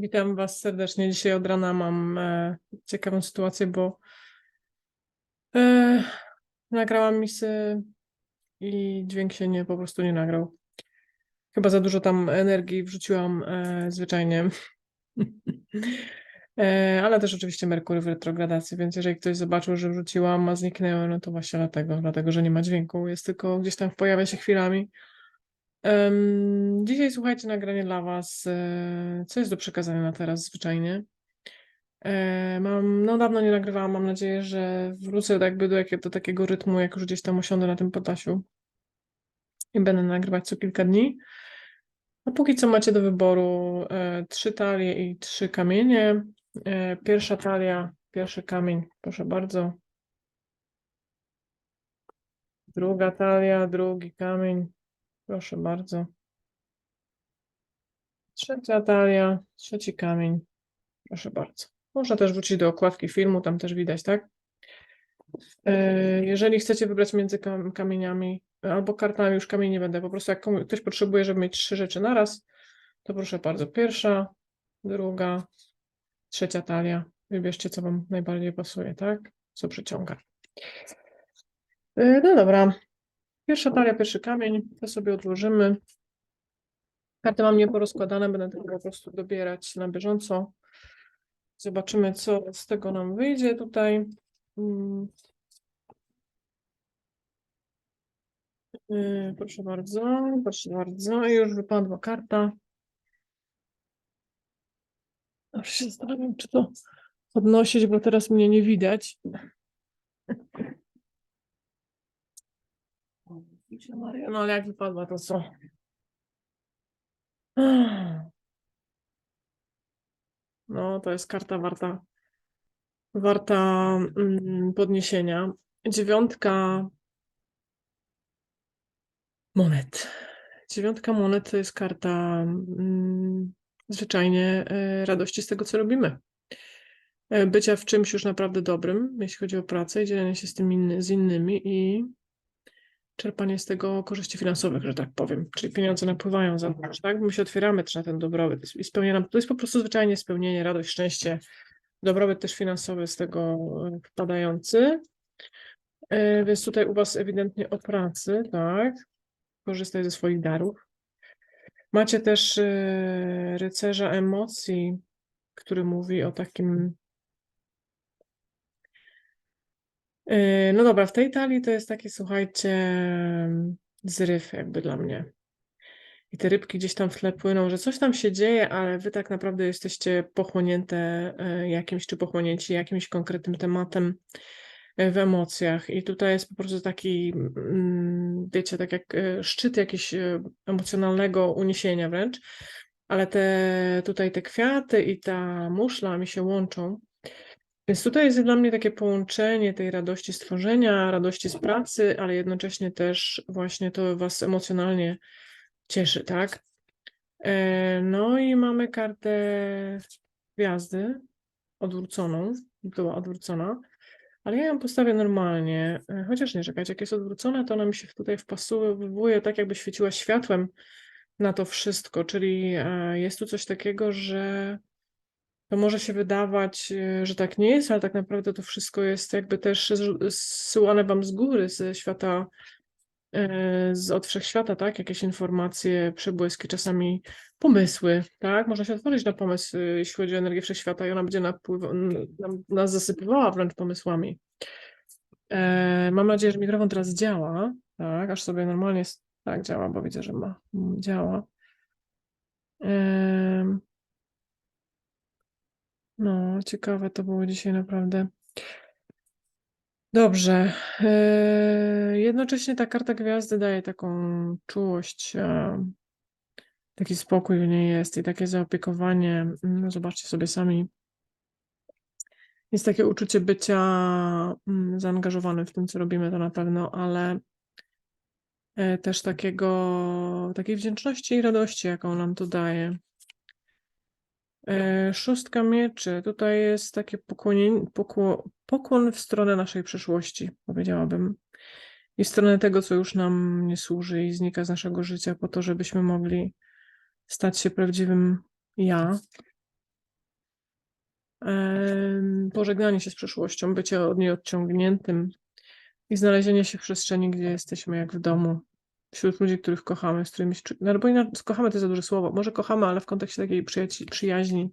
Witam Was serdecznie. Dzisiaj od rana mam e, ciekawą sytuację, bo e, nagrałam misy i dźwięk się nie, po prostu nie nagrał. Chyba za dużo tam energii wrzuciłam e, zwyczajnie. E, ale też oczywiście Merkury w retrogradacji, więc jeżeli ktoś zobaczył, że wrzuciłam, a zniknęło, no to właśnie dlatego, dlatego, że nie ma dźwięku, jest tylko gdzieś tam pojawia się chwilami. Dzisiaj słuchajcie, nagranie dla Was. e, Co jest do przekazania na teraz zwyczajnie? E, Mam, no dawno nie nagrywałam, mam nadzieję, że wrócę jakby do, do takiego rytmu, jak już gdzieś tam osiądę na tym Podlasiu i będę nagrywać co kilka dni. A póki co macie do wyboru e, trzy talie i trzy kamienie. E, Pierwsza talia, pierwszy kamień, proszę bardzo. Druga talia, drugi kamień, proszę bardzo. Trzecia talia, trzeci kamień, proszę bardzo. Można też wrócić do okładki filmu, tam też widać, tak? E, Jeżeli chcecie wybrać między kam- kamieniami albo kartami, już kamieni nie będę, po prostu jak ktoś potrzebuje, żeby mieć trzy rzeczy na raz, to proszę bardzo, pierwsza, druga, trzecia talia. Wybierzcie, co Wam najbardziej pasuje, tak? Co przyciąga. E, No dobra, pierwsza talia, pierwszy kamień, to sobie odłożymy. Karty mam nieporozkładane, będę tego po prostu dobierać na bieżąco. Zobaczymy, co z tego nam wyjdzie tutaj. Mm. Yy, Proszę bardzo, proszę bardzo. Już wypadła karta. Aż się zastanawiam, czy to podnosić, bo teraz mnie nie widać. No ale jak wypadła, to co? No, to jest karta warta, warta mm, podniesienia. Dziewiątka monet. Dziewiątka monet to jest karta mm, zwyczajnie e, radości z tego, co robimy. E, Bycia w czymś już naprawdę dobrym, jeśli chodzi o pracę i dzielenie się z tym inny, z innymi i czerpanie z tego korzyści finansowych, że tak powiem. Czyli pieniądze napływają za nas, tak? My się otwieramy też na ten dobrobyt i spełnia nam, to jest po prostu zwyczajnie spełnienie, radość, szczęście, dobrobyt też finansowy z tego e, wpadający. E, Więc tutaj u Was ewidentnie o pracy, tak? Korzystaj ze swoich darów. Macie też e, rycerza emocji, który mówi o takim. E, No dobra, w tej talii to jest taki, słuchajcie, zryw jakby dla mnie. I te rybki gdzieś tam w tle płyną, że coś tam się dzieje, ale wy tak naprawdę jesteście pochłonięte e, jakimś, czy pochłonięci jakimś konkretnym tematem e, w emocjach. I tutaj jest po prostu taki, mm, wiecie, tak jak szczyt jakiś e, emocjonalnego uniesienia wręcz, ale te tutaj te kwiaty i ta muszla mi się łączą. Więc tutaj jest dla mnie takie połączenie tej radości stworzenia, radości z pracy, ale jednocześnie też właśnie to was emocjonalnie cieszy, tak? E, No i mamy kartę gwiazdy odwróconą, była odwrócona, ale ja ją postawię normalnie, e, chociaż nie, czekajcie, jak jest odwrócona, to ona mi się tutaj wpasowuje, tak jakby świeciła światłem na to wszystko, czyli e, jest tu coś takiego, że to może się wydawać, e, że tak nie jest, ale tak naprawdę to wszystko jest jakby też zsyłane wam z góry, ze świata, e, z od wszechświata, tak? Jakieś informacje, przebłyski, czasami pomysły, tak? Można się otworzyć na pomysł, e, jeśli chodzi o energię wszechświata i ona będzie napływa, nas zasypywała wręcz pomysłami. Mam nadzieję, że mikrofon teraz działa, tak? Aż sobie normalnie, tak działa, bo widzę, że ma, działa. Em, No, ciekawe to było dzisiaj naprawdę. Dobrze. e, Jednocześnie ta karta gwiazdy daje taką czułość, e, taki spokój w niej jest i takie zaopiekowanie. No, zobaczcie sobie sami. Jest takie uczucie bycia mm, zaangażowanym w tym, co robimy, to na pewno, ale e, też takiego, takiej wdzięczności i radości, jaką nam to daje. E, Szóstka mieczy. Tutaj jest takie pokłonienie, pokło, pokłon w stronę naszej przyszłości, powiedziałabym. I w stronę tego, co już nam nie służy i znika z naszego życia, po to, żebyśmy mogli stać się prawdziwym ja. pożegnanie się z przeszłością, bycie od niej odciągniętym i znalezienie się w przestrzeni, gdzie jesteśmy jak w domu, wśród ludzi, których kochamy, z którymi się czu- no, inaczej, kochamy to za duże słowo, może kochamy, ale w kontekście takiej przyjaci- przyjaźni,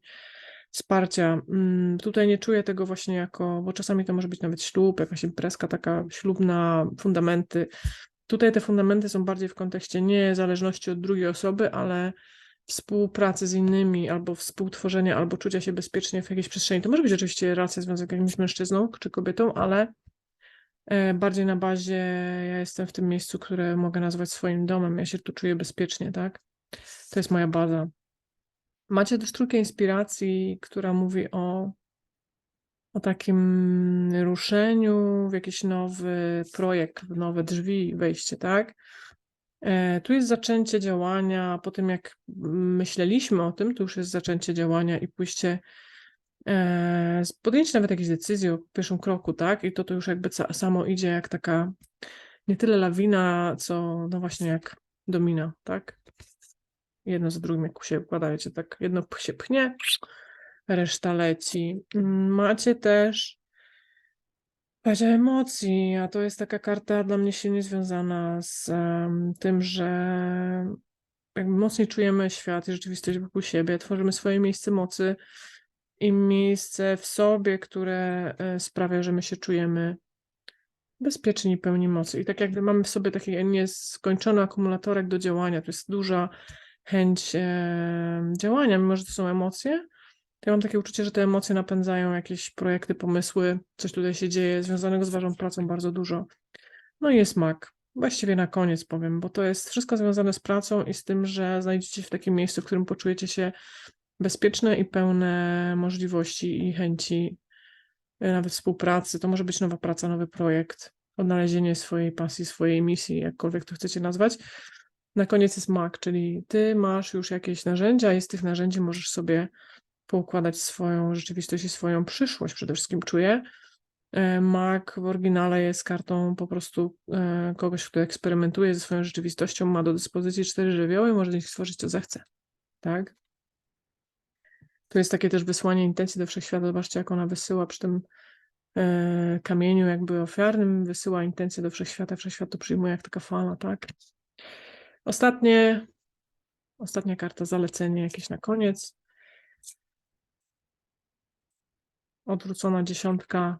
wsparcia. Mm, Tutaj nie czuję tego właśnie jako, bo czasami to może być nawet ślub, jakaś imprezka taka ślubna, fundamenty. Tutaj te fundamenty są bardziej w kontekście nie zależności od drugiej osoby, ale współpracy z innymi, albo współtworzenia, albo czucia się bezpiecznie w jakiejś przestrzeni. To może być oczywiście relacja związana z jakimś mężczyzną czy kobietą, ale bardziej na bazie ja jestem w tym miejscu, które mogę nazwać swoim domem. Ja się tu czuję bezpiecznie, tak? To jest moja baza. Macie też trójkę inspiracji, która mówi o, o takim ruszeniu w jakiś nowy projekt, w nowe drzwi, wejście, tak? E, Tu jest zaczęcie działania, po tym jak myśleliśmy o tym, to już jest zaczęcie działania i pójście, e, podjęcie nawet jakiejś decyzji o pierwszym kroku, tak? I to to już jakby samo idzie jak taka, nie tyle lawina, co no właśnie jak domina, tak? Jedno za drugim, jak się układa, wiecie, tak jedno się pchnie, reszta leci. Macie też Paź emocji, a to jest taka karta dla mnie silnie związana z em, tym, że jakby mocniej czujemy świat i rzeczywistość wokół siebie, tworzymy swoje miejsce mocy i miejsce w sobie, które e, sprawia, że my się czujemy bezpieczni i pełni mocy. I tak jakby mamy w sobie taki nieskończony akumulatorek do działania, to jest duża chęć e, działania, mimo że to są emocje, ja mam takie uczucie, że te emocje napędzają jakieś projekty, pomysły, coś tutaj się dzieje, związanego z waszą pracą bardzo dużo. No i jest mak. Właściwie na koniec powiem, bo to jest wszystko związane z pracą i z tym, że znajdziecie się w takim miejscu, w którym poczujecie się bezpieczne i pełne możliwości i chęci e, nawet współpracy. To może być nowa praca, nowy projekt, odnalezienie swojej pasji, swojej misji, jakkolwiek to chcecie nazwać. Na koniec jest mak, czyli ty masz już jakieś narzędzia i z tych narzędzi możesz sobie poukładać swoją rzeczywistość i swoją przyszłość. Przede wszystkim czuję. E, Mak w oryginale jest kartą po prostu e, kogoś, kto eksperymentuje ze swoją rzeczywistością, ma do dyspozycji cztery żywioły może z nich stworzyć co zechce. Tak? To jest takie też wysłanie intencji do wszechświata. Zobaczcie, jak ona wysyła przy tym e, kamieniu jakby ofiarnym, wysyła intencje do wszechświata. Wszechświat to przyjmuje jak taka fala, tak? Ostatnie, ostatnia karta, zalecenie jakieś na koniec. Odwrócona dziesiątka,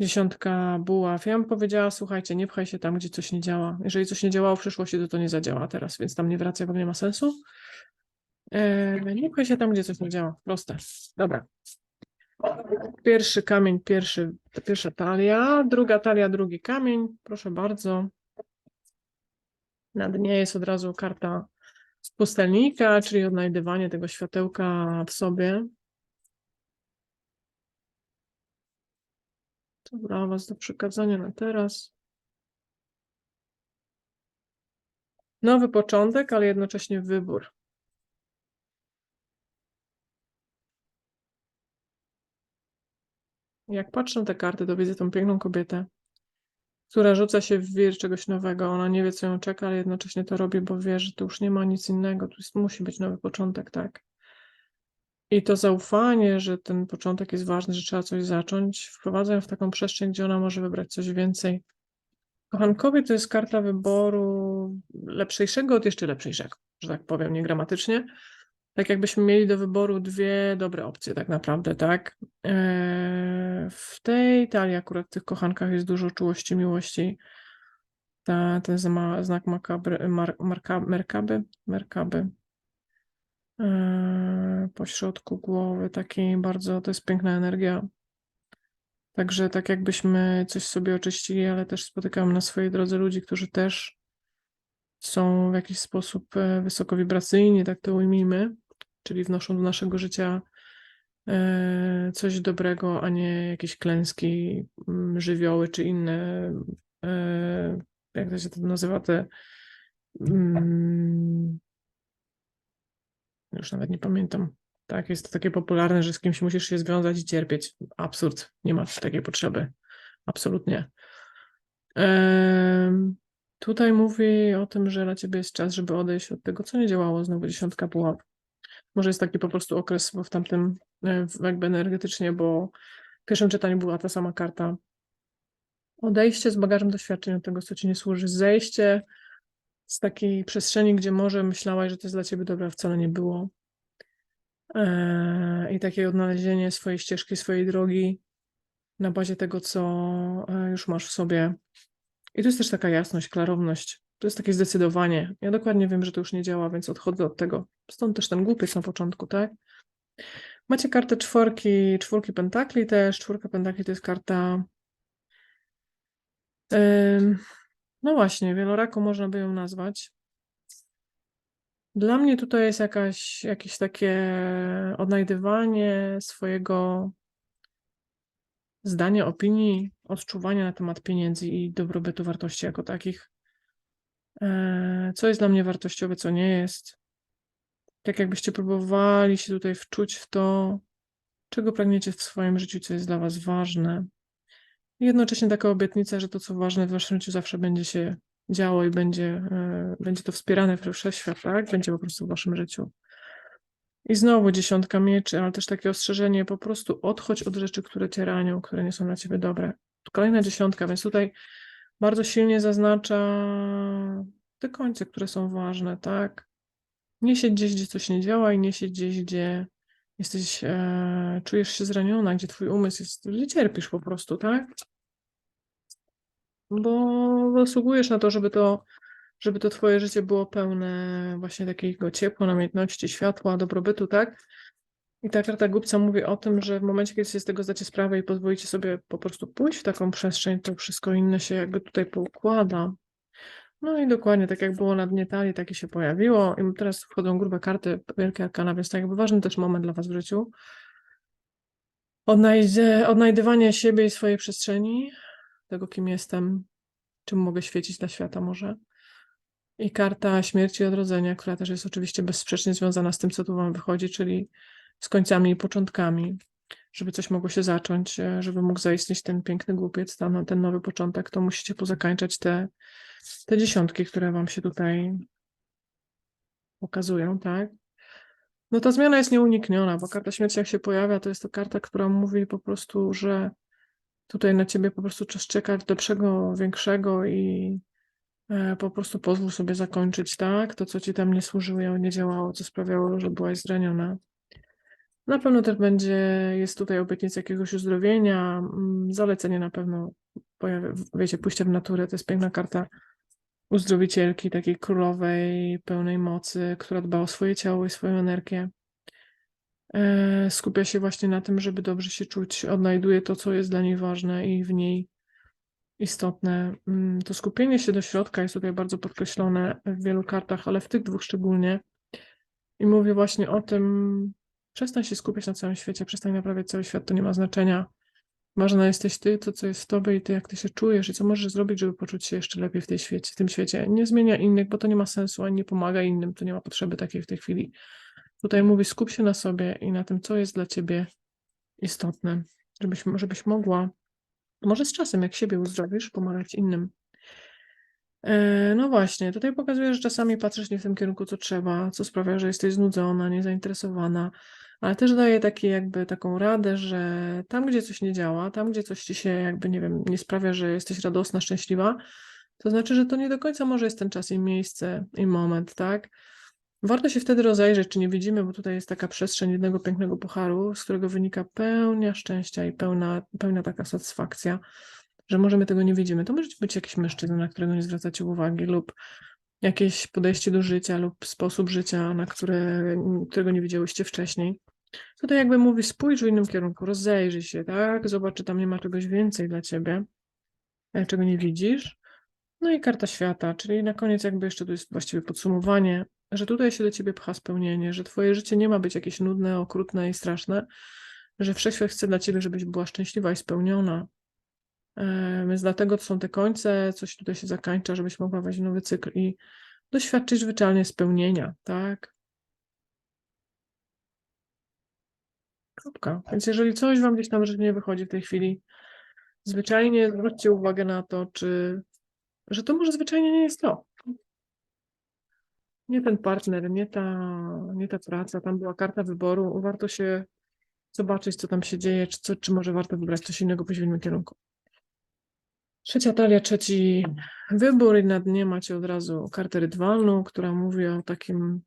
dziesiątka buław. Ja bym powiedziała, słuchajcie, nie pchaj się tam, gdzie coś nie działa. Jeżeli coś nie działało w przyszłości, to to nie zadziała teraz, więc tam nie wracaj, bo nie ma sensu. Nie pchaj się tam, gdzie coś nie działa. Proste. Dobra. Pierwszy kamień, pierwszy, pierwsza talia, druga talia, drugi kamień. Proszę bardzo. Na dnie jest od razu karta z pustelnika, czyli odnajdywanie tego światełka w sobie. To dla Was do przekazania na teraz. Nowy początek, ale jednocześnie wybór. Jak patrzę na te karty, to widzę tą piękną kobietę, która rzuca się w wir czegoś nowego. Ona nie wie, co ją czeka, ale jednocześnie to robi, bo wie, że tu już nie ma nic innego. Tu jest, musi być nowy początek, tak. I to zaufanie, że ten początek jest ważny, że trzeba coś zacząć, wprowadza ją w taką przestrzeń, gdzie ona może wybrać coś więcej. Kochankowie to jest karta wyboru lepszejszego od jeszcze lepszejszego, że tak powiem, niegramatycznie. Tak jakbyśmy mieli do wyboru dwie dobre opcje, tak naprawdę, tak? Eee, tej akurat w tych kochankach jest dużo czułości, miłości. Ta, ten znak makabry, mar, marka, merkaby, merkaby. Eee, Po środku głowy, taki bardzo, to jest piękna energia. Także tak jakbyśmy coś sobie oczyścili, ale też spotykamy na swojej drodze ludzi, którzy też są w jakiś sposób e, wysokowibracyjni, tak to ujmijmy, czyli wnoszą do naszego życia e, coś dobrego, a nie jakieś klęski, mm, żywioły czy inne, e, jak to się to nazywa, te mm, już nawet nie pamiętam. Tak, jest to takie popularne, że z kimś musisz się związać i cierpieć. Absurd, nie ma takiej potrzeby. Absolutnie. Em, Tutaj mówi o tym, że dla ciebie jest czas, żeby odejść od tego, co nie działało. Znowu dziesiątka pułap. Może jest taki po prostu okres, w tamtym e, jakby energetycznie, bo w pierwszym czytaniu była ta sama karta. Odejście z bagażem doświadczeń od tego, co ci nie służy. Zejście z takiej przestrzeni, gdzie może myślałaś, że to jest dla ciebie dobre, a wcale nie było. E, I takie odnalezienie swojej ścieżki, swojej drogi na bazie tego, co e, już masz w sobie. I to jest też taka jasność, klarowność. To jest takie zdecydowanie. Ja dokładnie wiem, że to już nie działa, więc odchodzę od tego. Stąd też ten głupiec na początku, tak? Macie kartę czworki, czwórki pentakli też. Czwórka pentakli to jest karta. no właśnie, wieloraką można by ją nazwać. Dla mnie tutaj jest jakaś, jakieś takie odnajdywanie swojego zdania, opinii, odczuwania na temat pieniędzy i dobrobytu wartości jako takich. E, Co jest dla mnie wartościowe, co nie jest. Tak jakbyście próbowali się tutaj wczuć w to, czego pragniecie w swoim życiu, co jest dla was ważne. I jednocześnie taka obietnica, że to, co ważne w waszym życiu, zawsze będzie się działo i będzie, e, będzie to wspierane przez wszechświat, tak? Będzie po prostu w waszym życiu. I znowu dziesiątka mieczy, ale też takie ostrzeżenie, po prostu odchodź od rzeczy, które cię ranią, które nie są dla ciebie dobre. Kolejna dziesiątka, więc tutaj bardzo silnie zaznacza te końce, które są ważne, tak? Nie siedź gdzieś, gdzie coś nie działa i nie siedź gdzieś, gdzie jesteś, e, czujesz się zraniona, gdzie twój umysł jest, gdzie cierpisz po prostu, tak? Bo zasługujesz na to, żeby to, żeby to twoje życie było pełne właśnie takiego ciepła, namiętności, światła, dobrobytu, tak? I ta karta głupca mówi o tym, że w momencie, kiedy sobie z tego zdacie sprawę i pozwolicie sobie po prostu pójść w taką przestrzeń, to wszystko inne się jakby tutaj poukłada. No i dokładnie tak jak było na dnie talii, takie się pojawiło. I teraz wchodzą grube karty, wielkie arkana, więc to jakby ważny też moment dla was w życiu. Odnajdzie, odnajdywanie siebie i swojej przestrzeni, tego kim jestem, czym mogę świecić dla świata może. I karta śmierci i odrodzenia, która też jest oczywiście bezsprzecznie związana z tym, co tu wam wychodzi, czyli z końcami i początkami. Żeby coś mogło się zacząć, e, żeby mógł zaistnieć ten piękny głupiec, tam, ten nowy początek, to musicie pozakańczać te, te dziesiątki, które wam się tutaj pokazują, tak? No ta zmiana jest nieunikniona, bo karta śmierci jak się pojawia, to jest to karta, która mówi po prostu, że tutaj na ciebie po prostu czas czeka lepszego, większego i e, po prostu pozwól sobie zakończyć, tak? To, co ci tam nie służyło, nie działało, co sprawiało, że byłaś zraniona. Na pewno też będzie, jest tutaj obietnica jakiegoś uzdrowienia, mm, zalecenie na pewno, pojawia, wiecie, pójście w naturę, to jest piękna karta uzdrowicielki, takiej królowej, pełnej mocy, która dba o swoje ciało i swoją energię. E, Skupia się właśnie na tym, żeby dobrze się czuć, odnajduje to, co jest dla niej ważne i w niej istotne. Mm, To skupienie się do środka jest tutaj bardzo podkreślone w wielu kartach, ale w tych dwóch szczególnie. I mówię właśnie o tym, przestań się skupiać na całym świecie, przestań naprawiać cały świat, to nie ma znaczenia. Ważna jesteś ty, to co jest w tobie i ty, jak ty się czujesz i co możesz zrobić, żeby poczuć się jeszcze lepiej w tej świecie, w tym świecie. Nie zmienia innych, bo to nie ma sensu, ani nie pomaga innym, to nie ma potrzeby takiej w tej chwili. Tutaj mówi, skup się na sobie i na tym, co jest dla ciebie istotne, żebyś, żebyś mogła, może z czasem, jak siebie uzdrowisz, pomagać innym. E, No właśnie, tutaj pokazuje, że czasami patrzysz nie w tym kierunku, co trzeba, co sprawia, że jesteś znudzona, niezainteresowana, ale też daje taki jakby taką radę, że tam, gdzie coś nie działa, tam, gdzie coś ci się jakby, nie wiem, nie sprawia, że jesteś radosna, szczęśliwa, to znaczy, że to nie do końca może jest ten czas i miejsce i moment, tak? Warto się wtedy rozejrzeć, czy nie widzimy, bo tutaj jest taka przestrzeń jednego pięknego pucharu, z którego wynika pełnia szczęścia i pełna, pełna taka satysfakcja, że może my tego nie widzimy. To może być jakiś mężczyzna, na którego nie zwracacie uwagi, lub jakieś podejście do życia, lub sposób życia, na które, którego nie widziałyście wcześniej. Tutaj jakby mówi, spójrz w innym kierunku, rozejrzyj się, tak? Zobacz, czy tam nie ma czegoś więcej dla ciebie, e, czego nie widzisz. No i karta świata, czyli na koniec jakby jeszcze tu jest właściwie podsumowanie, że tutaj się do ciebie pcha spełnienie, że twoje życie nie ma być jakieś nudne, okrutne i straszne, że wszechświat chce dla ciebie, żebyś była szczęśliwa i spełniona. E, Więc dlatego to są te końce, coś tutaj się zakańcza, żebyś mogła wejść w nowy cykl i doświadczyć zwyczajnie spełnienia, tak? Kropka. Więc jeżeli coś wam gdzieś tam nie wychodzi w tej chwili, zwyczajnie zwróćcie uwagę na to, czy że to może zwyczajnie nie jest to. Nie ten partner, nie ta, nie ta praca. Tam była karta wyboru. Warto się zobaczyć, co tam się dzieje, czy, co, czy może warto wybrać coś innego, pójść w innym kierunku. Trzecia talia, trzeci wybór i na dnie macie od razu kartę rydwalną, która mówi o takim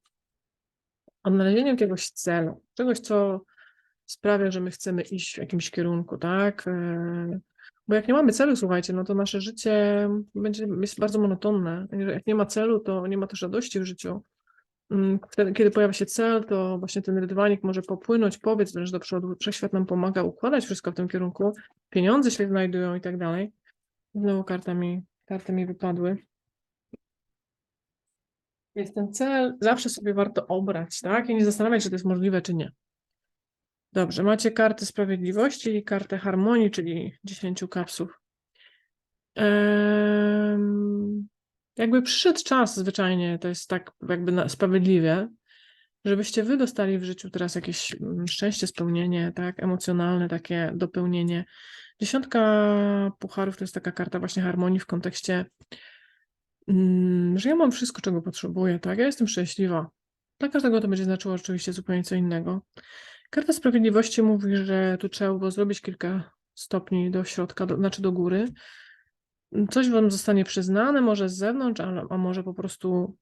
odnalezieniu jakiegoś celu, czegoś, co sprawia, że my chcemy iść w jakimś kierunku, tak? E, Bo jak nie mamy celu, słuchajcie, no to nasze życie będzie, jest bardzo monotonne. Jak nie ma celu, to nie ma też radości w życiu. Mm, Wtedy, kiedy pojawia się cel, to właśnie ten rydwanik może popłynąć, powiedz wręcz do przodu. Wszechświat nam pomaga układać wszystko w tym kierunku. Pieniądze się znajdują i tak dalej. Znowu karta mi, karty mi wypadły. Jest ten cel, zawsze sobie warto obrać, tak? I nie zastanawiać, czy to jest możliwe, czy nie. Dobrze, macie kartę sprawiedliwości i kartę harmonii, czyli 10 kapsów. Em, jakby przyszedł czas zwyczajnie, to jest tak jakby na, sprawiedliwie, żebyście wy dostali w życiu teraz jakieś mm, szczęście, spełnienie, tak, emocjonalne takie dopełnienie. Dziesiątka pucharów to jest taka karta właśnie harmonii w kontekście, mm, że ja mam wszystko, czego potrzebuję, tak, ja jestem szczęśliwa. Dla każdego to będzie znaczyło oczywiście zupełnie co innego. Karta sprawiedliwości mówi, że tu trzeba było zrobić kilka stopni do środka, do, znaczy do góry. Coś wam zostanie przyznane, może z zewnątrz, ale, a może po prostu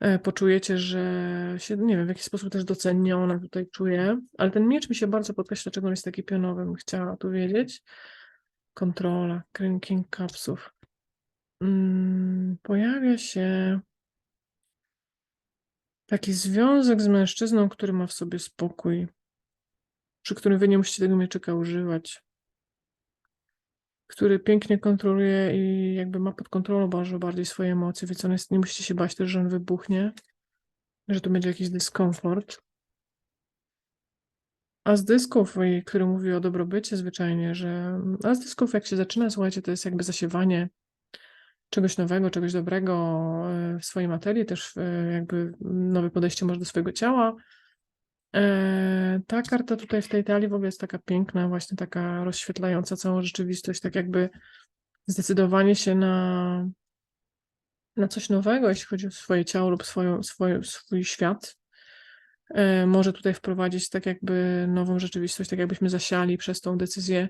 e, poczujecie, że się, nie wiem, w jakiś sposób też doceniona tutaj czuję. Ale ten miecz mi się bardzo podkreśla, dlaczego on jest taki pionowy, chciała tu wiedzieć. Kontrola, King Capsów. Mm, pojawia się taki związek z mężczyzną, który ma w sobie spokój, przy którym wy nie musicie tego mieczyka używać, który pięknie kontroluje i jakby ma pod kontrolą bardzo bardziej swoje emocje, więc on jest, nie musicie się bać też, że on wybuchnie, że tu będzie jakiś dyskomfort. A z dysków, który mówi o dobrobycie zwyczajnie, że a z dysków jak się zaczyna, słuchajcie, to jest jakby zasiewanie czegoś nowego, czegoś dobrego e, w swojej materii, też e, jakby nowe podejście może do swojego ciała. E, Ta karta tutaj w tej talii w ogóle jest taka piękna, właśnie taka rozświetlająca całą rzeczywistość, tak jakby zdecydowanie się na, na coś nowego, jeśli chodzi o swoje ciało lub swoją, swoją, swój świat. E, Może tutaj wprowadzić tak jakby nową rzeczywistość, tak jakbyśmy zasiali przez tą decyzję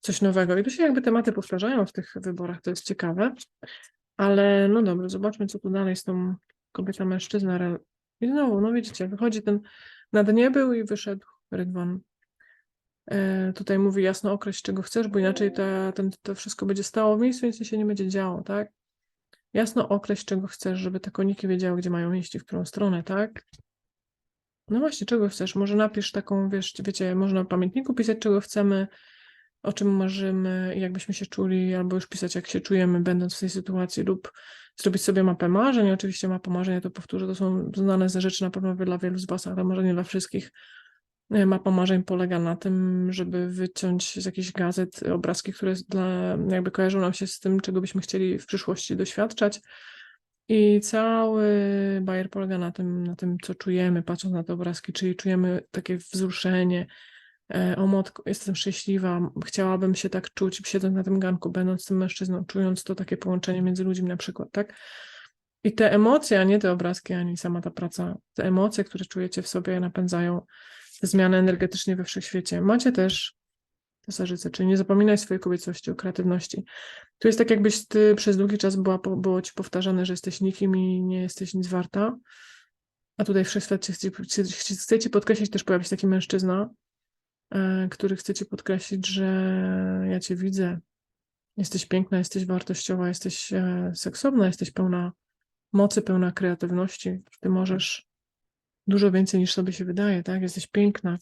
coś nowego. I tu się jakby tematy powtarzają w tych wyborach, to jest ciekawe. Ale no dobrze, zobaczmy, co tu dalej z tą kobieta, mężczyzna. re- I znowu, no widzicie, wychodzi ten na dnie był i wyszedł Rydwan. E, tutaj mówi jasno określ, czego chcesz, bo inaczej ten, to wszystko będzie stało w miejscu, nic się nie będzie działo, tak? Jasno określ, czego chcesz, żeby te koniki wiedziały, gdzie mają iść i w którą stronę, tak? No właśnie, czego chcesz? Może napisz taką, wiesz, wiecie, można w pamiętniku pisać, czego chcemy, o czym marzymy, jakbyśmy się czuli, albo już pisać, jak się czujemy, będąc w tej sytuacji, lub zrobić sobie mapę marzeń. Oczywiście mapa marzeń, ja to powtórzę, to są znane ze rzeczy na pewno dla wielu z Was, ale może nie dla wszystkich. E, Mapa marzeń polega na tym, żeby wyciąć z jakichś gazet obrazki, które dla, jakby kojarzą nam się z tym, czego byśmy chcieli w przyszłości doświadczać. I cały bajer polega na tym, na tym, co czujemy, patrząc na te obrazki, czyli czujemy takie wzruszenie, o matko, jestem szczęśliwa, chciałabym się tak czuć, siedząc na tym ganku, będąc tym mężczyzną, czując to takie połączenie między ludźmi na przykład, tak? I te emocje, a nie te obrazki, ani sama ta praca, te emocje, które czujecie w sobie, napędzają zmiany energetycznie we wszechświecie. Macie też cesarzycę, czyli nie zapominaj swojej kobiecości, o kreatywności. Tu jest tak, jakbyś ty przez długi czas była, było ci powtarzane, że jesteś nikim i nie jesteś nic warta. A tutaj wszechświat chce, chce, ci podkreślić, też pojawi się taki mężczyzna, e, który chce ci podkreślić, że ja cię widzę. Jesteś piękna, jesteś wartościowa, jesteś e, seksowna, jesteś pełna mocy, pełna kreatywności. Ty możesz dużo więcej niż sobie się wydaje, tak? Jesteś piękna.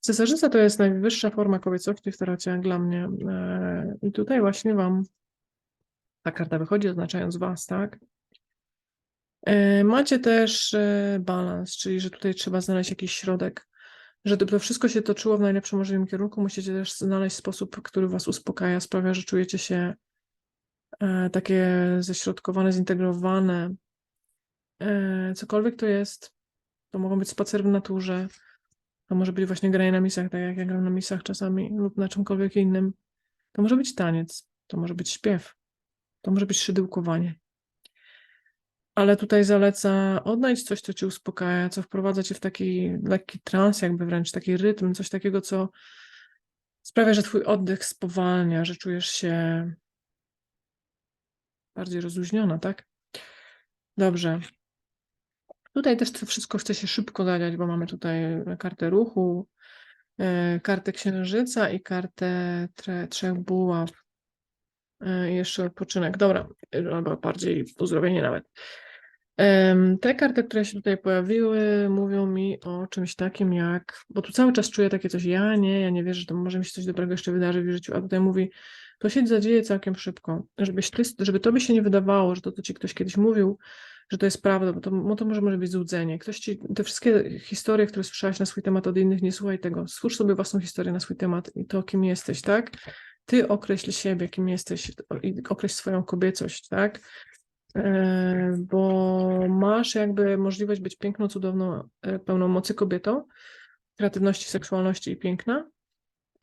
Cesarzyca to jest najwyższa forma kobiecości w tarocie dla mnie. E, I tutaj właśnie wam ta karta wychodzi, oznaczając was, tak? E, Macie też e, balans, czyli że tutaj trzeba znaleźć jakiś środek. Żeby to wszystko się toczyło w najlepszym możliwym kierunku, musicie też znaleźć sposób, który was uspokaja, sprawia, że czujecie się e, takie ześrodkowane, zintegrowane. E, Cokolwiek to jest, to mogą być spacery w naturze, to może być właśnie granie na misach, tak jak ja gram na misach czasami, lub na czymkolwiek innym. To może być taniec, to może być śpiew, to może być szydełkowanie. Ale tutaj zaleca odnajdź coś, co cię uspokaja, co wprowadza cię w taki lekki trans, jakby wręcz taki rytm, coś takiego, co sprawia, że twój oddech spowalnia, że czujesz się bardziej rozluźniona, tak? Dobrze. Tutaj też to wszystko chce się szybko zadać, bo mamy tutaj kartę ruchu, e, kartę księżyca i kartę tre, trzech buław. E, jeszcze odpoczynek. Dobra, albo bardziej uzdrowienie nawet. Te karty, które się tutaj pojawiły, mówią mi o czymś takim jak, bo tu cały czas czuję takie coś, ja nie, ja nie wierzę, że to może mi się coś dobrego jeszcze wydarzy w życiu, a tutaj mówi, to się zadzieje całkiem szybko, żebyś ty, żeby tobie się nie wydawało, że to, ci ktoś kiedyś mówił, że to jest prawda, bo to, bo to może, może być złudzenie. Ktoś ci, te wszystkie historie, które słyszałeś na swój temat od innych, nie słuchaj tego. Stwórz sobie własną historię na swój temat i to, kim jesteś, tak? Ty określ siebie, kim jesteś, i określ swoją kobiecość, tak? E, Bo masz jakby możliwość być piękną, cudowną, e, pełną mocy kobietą, kreatywności, seksualności i piękna.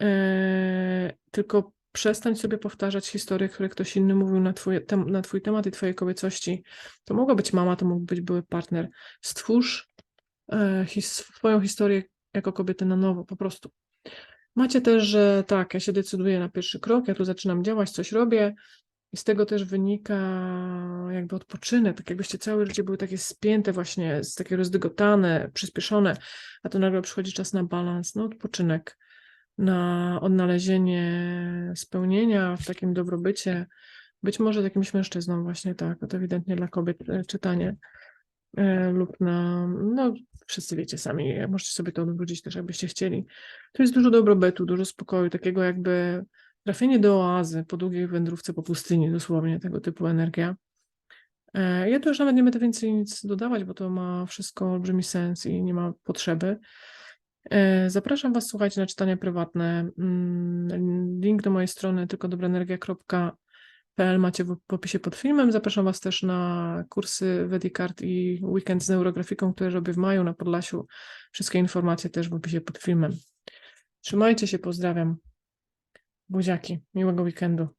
E, Tylko przestań sobie powtarzać historie, które ktoś inny mówił na twój, tem, na twój temat i twojej kobiecości. To mogła być mama, to mógł być były partner. Stwórz his, swoją historię jako kobietę na nowo, po prostu. Macie też, że tak, ja się decyduję na pierwszy krok, ja tu zaczynam działać, coś robię i z tego też wynika jakby odpoczynek, tak jakbyście całe życie były takie spięte właśnie, takie rozdygotane, przyspieszone, a to nagle przychodzi czas na balans, no odpoczynek, na odnalezienie spełnienia w takim dobrobycie, być może z jakimś mężczyzną właśnie tak, to ewidentnie dla kobiet e, czytanie lub na, no wszyscy wiecie sami, możecie sobie to odwrócić też, jakbyście chcieli. To jest dużo dobrobytu, dużo spokoju, takiego jakby trafienie do oazy po długiej wędrówce po pustyni, dosłownie tego typu energia. E, Ja tu już nawet nie będę więcej nic dodawać, bo to ma wszystko olbrzymi sens i nie ma potrzeby. E, Zapraszam Was, słuchajcie, na czytania prywatne. Mm, Link do mojej strony tylko dobraenergia.pl macie w w opisie pod filmem. Zapraszam Was też na kursy Vedicard i weekend z neurografiką, które robię w maju na Podlasiu. Wszystkie informacje też w opisie pod filmem. Trzymajcie się, pozdrawiam. Buziaki, miłego weekendu.